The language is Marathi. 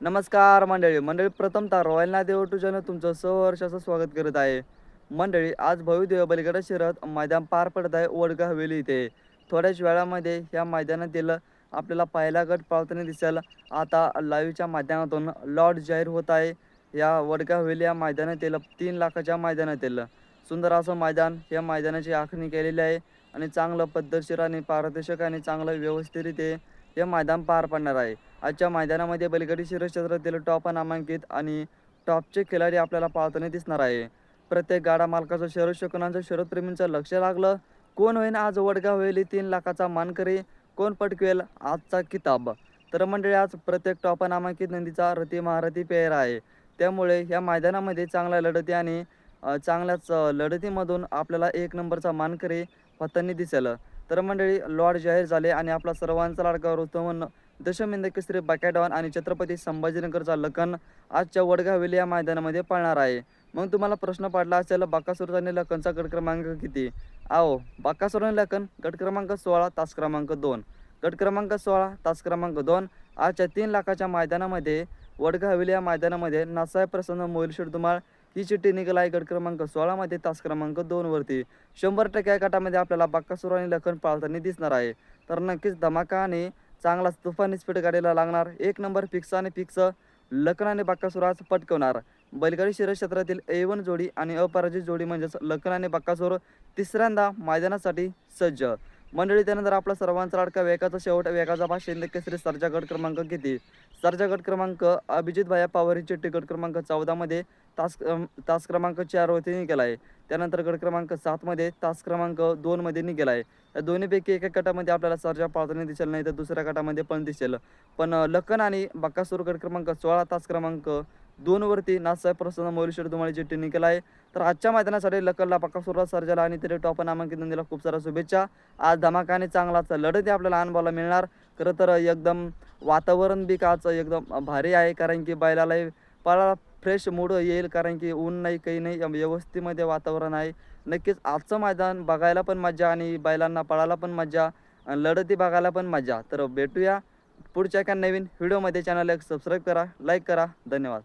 नमस्कार मंडळी. मंडळी प्रथमतः रॉयल नादेव टूच्यानं तुमचं सहर्षाचं स्वागत करत आहे. मंडळी आज भव्यदेव बलिगडा शहरात मैदान पार पडत आहे वडगा हवेली इथे. थोड्याच वेळामध्ये या मैदानातील आपल्याला पहिला गट पावताना दिसेल. आता लाईव्हच्या माध्यमातून लॉट जाहीर होत आहे. या वडगा हवेली या मैदानातील तीन लाखाच्या मैदानातील सुंदर असं मैदान या मैदानाची आखणी केलेली आहे आणि चांगलं पद्धतशीर आणि पारदर्शक आणि चांगलं व्यवस्थितरित्या हे मैदान पार पडणार आहे. आजच्या मैदानामध्ये बलगडी शिरक्षेत्रातील टॉप नामांकित आणि टॉपचे खिलाडी आपल्याला पाहताना दिसणार आहे. प्रत्येक गाडा मालकाचं शरद शकनांचं शरदप्रेमींचं लक्ष लागलं. कोण होईन आज वडगाव होईल तीन लाखाचा मानकरी कोण पटकवेल आजचा किताब? तर मंडळी आज प्रत्येक टॉप नामांकित नंदीचा रती महारथी पेयर आहे. त्यामुळे या मैदानामध्ये चांगल्या लढती आणि चांगल्याच लढतीमधून आपल्याला एक नंबरचा मानकरी पत्तांनी दिसेल. तर मंडळी लॉर्ड जाहीर झाले आणि आपला सर्वांचा लाडका रुस्तमन दशमिंद केसरी बकॅडॉन आणि छत्रपती संभाजीनगरचा लखन आजच्या वडगाव या मैदानामध्ये पाळणार आहे. मग तुम्हाला प्रश्न पडला असेल बाकासूर आणि लखनचा गट क्रमांक किती? आओ बाकासूर आणि लखन गट क्रमांक सोळा तास क्रमांक दोन. गट क्रमांक सोळा तास क्रमांक दोन. आजच्या तीन लाखाच्या मैदानामध्ये वडगाव या मैदानामध्ये नासाहेब प्रसन्न मोहिलशेठ धुमाळ ही चिठ्ठी निघाला आहे गट क्रमांक सोळामध्ये तास क्रमांक दोनवरती शंभर टक्के या गटामध्ये आपल्याला बाकासूर आणि लखन पाळताना दिसणार आहे. तर नक्कीच धमाका आणि चांगलाच तुफानी स्पीड गाडीला लागणार. एक नंबर फिक्स आणि फिक्स लखन आणि बाकासूर आज पटकवणार. बैलगाडी शरीर क्षेत्रातील ए वन जोडी आणि अपराजित जोडी म्हणजेच लखन आणि बाकासूर तिसऱ्यांदा मैदानासाठी सज्ज. मंडळी त्यानंतर आपला सर्वांचा लाडका वेगाचा शेवट वेगाचा भाषे केसरी सरजा गट क्रमांक किती? सरजा गट क्रमांक अभिजित भाया पवार यांची गट क्रमांक चौदामध्ये तास तास क्रमांक चार वरती निघाला आहे. त्यानंतर गट क्रमांक सातमध्ये तास क्रमांक दोनमध्ये निघाला आहे. या दोन्हीपैकी एका गटामध्ये आपल्याला सरजा पाळताना दिसेल नाही तर दुसऱ्या गटामध्ये पण दिसेल. पण लखन आणि बक्कासूर गट क्रमांक सोळा तास क्रमांक दोनवरती नासाहेब प्रसन्न मौलेश्वर धुमाळी चिठ्ठी निघाला आहे. तर आजच्या मैदानासाठी लकलला पक्का सुरुवात सर सर्जाला आणि तरी टॉप नामांकित नंदीला खूप साऱ्या शुभेच्छा. आज धमाकाने चांगलाच लढत आपल्याला अनुभवायला मिळणार. खरं तर एकदम वातावरण बी काच एकदम भारी आहे कारण की बैलालाही पळाला फ्रेश मूड येईल कारण की ऊन नाही काही नाही व्यवस्थेमध्ये वातावरण आहे. नक्कीच आजचं मैदान बघायला पण मजा आणि बैलांना पळायला पण मजा आणि लढती बघायला पण मजा तर भेटूया पुढच्या एका नवीन व्हिडिओमध्ये चॅनल एक सबस्क्राईब करा लाईक करा. धन्यवाद.